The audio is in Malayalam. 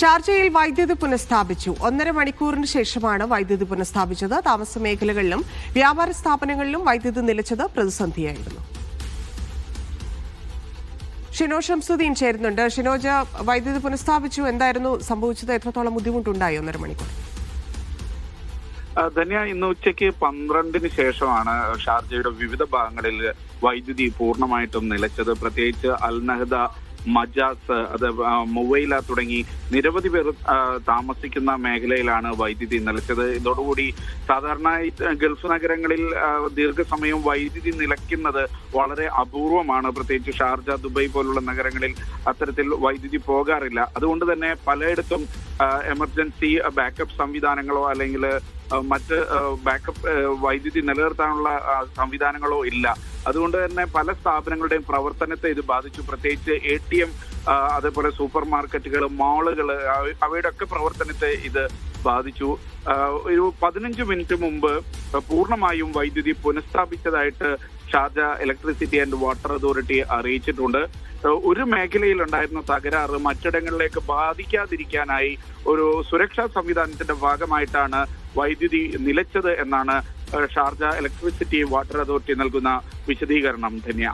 ഷാർജയിൽ വൈദ്യുതി പുനഃസ്ഥാപിച്ചു. ഒന്നര മണിക്കൂറിന് ശേഷമാണ് വൈദ്യുതി പുനഃസ്ഥാപിച്ചത്. താമസ മേഖലകളിലും വ്യാപാര സ്ഥാപനങ്ങളിലും വൈദ്യുതി നിലച്ചത് പ്രതിസന്ധിയായിരുന്നു. ഷിനോ ഷംസുദ്ദീൻ ചേരുന്നുണ്ട്. ഷിനോജ വൈദ്യുതി പുനഃസ്ഥാപിച്ചു. എന്തായിരുന്നു സംഭവിച്ചത്? എത്രത്തോളം ബുദ്ധിമുട്ടുണ്ടായി ഒന്നര മണിക്കൂർ? ധന്യ ഇന്ന് ഉച്ചയ്ക്ക് പന്ത്രണ്ടിന് ശേഷമാണ് ഷാർജയുടെ വിവിധ ഭാഗങ്ങളിൽ വൈദ്യുതി പൂർണമായിട്ടും നിലച്ചത്. പ്രത്യേകിച്ച് അൽനഹദ മജാസ് അത് മൊവൈല തുടങ്ങി നിരവധി പേർ താമസിക്കുന്ന മേഖലയിലാണ് വൈദ്യുതി നിലച്ചത്. ഇതോടുകൂടി സാധാരണ ഗൾഫ് നഗരങ്ങളിൽ ദീർഘസമയം വൈദ്യുതി നിലയ്ക്കുന്നത് വളരെ അപൂർവമാണ്. പ്രത്യേകിച്ച് ഷാർജ ദുബായ് പോലുള്ള നഗരങ്ങളിൽ അത്തരത്തിൽ വൈദ്യുതി പോകാറില്ല. അതുകൊണ്ട് തന്നെ പലയിടത്തും എമർജൻസി ബാക്കപ്പ് സംവിധാനങ്ങളോ അല്ലെങ്കിൽ മറ്റ് ബാക്കപ്പ് വൈദ്യുതി നിലനിർത്താനുള്ള സംവിധാനങ്ങളോ ഇല്ല. അതുകൊണ്ട് തന്നെ പല സ്ഥാപനങ്ങളുടെയും പ്രവർത്തനത്തെ ഇത് ബാധിച്ചു. പ്രത്യേകിച്ച് എ ടി എം അതേപോലെ സൂപ്പർ മാർക്കറ്റുകൾ മാളുകൾ അവയുടെ ഒക്കെ പ്രവർത്തനത്തെ ഇത് ബാധിച്ചു. ഒരു പതിനഞ്ച് മിനിറ്റ് മുമ്പ് പൂർണമായും വൈദ്യുതി പുനഃസ്ഥാപിച്ചതായിട്ട് Sharjah electricity and water authority അറിയിച്ചിട്ടുണ്ട്. ഒരു മേഖലയിൽ ഉണ്ടായിരുന്ന തകരാറ് മറ്റിടങ്ങളിലേക്ക് ബാധിക്കാതിരിക്കാനായി ഒരു സുരക്ഷാ സംവിധാനത്തിന്റെ ഭാഗമായിട്ടാണ് വൈദ്യുതി നിലച്ചത് എന്നാണ് ഷാർജ ഇലക്ട്രിസിറ്റി വാട്ടർ അതോറിറ്റി നൽകുന്ന വിശദീകരണം ധന്യ.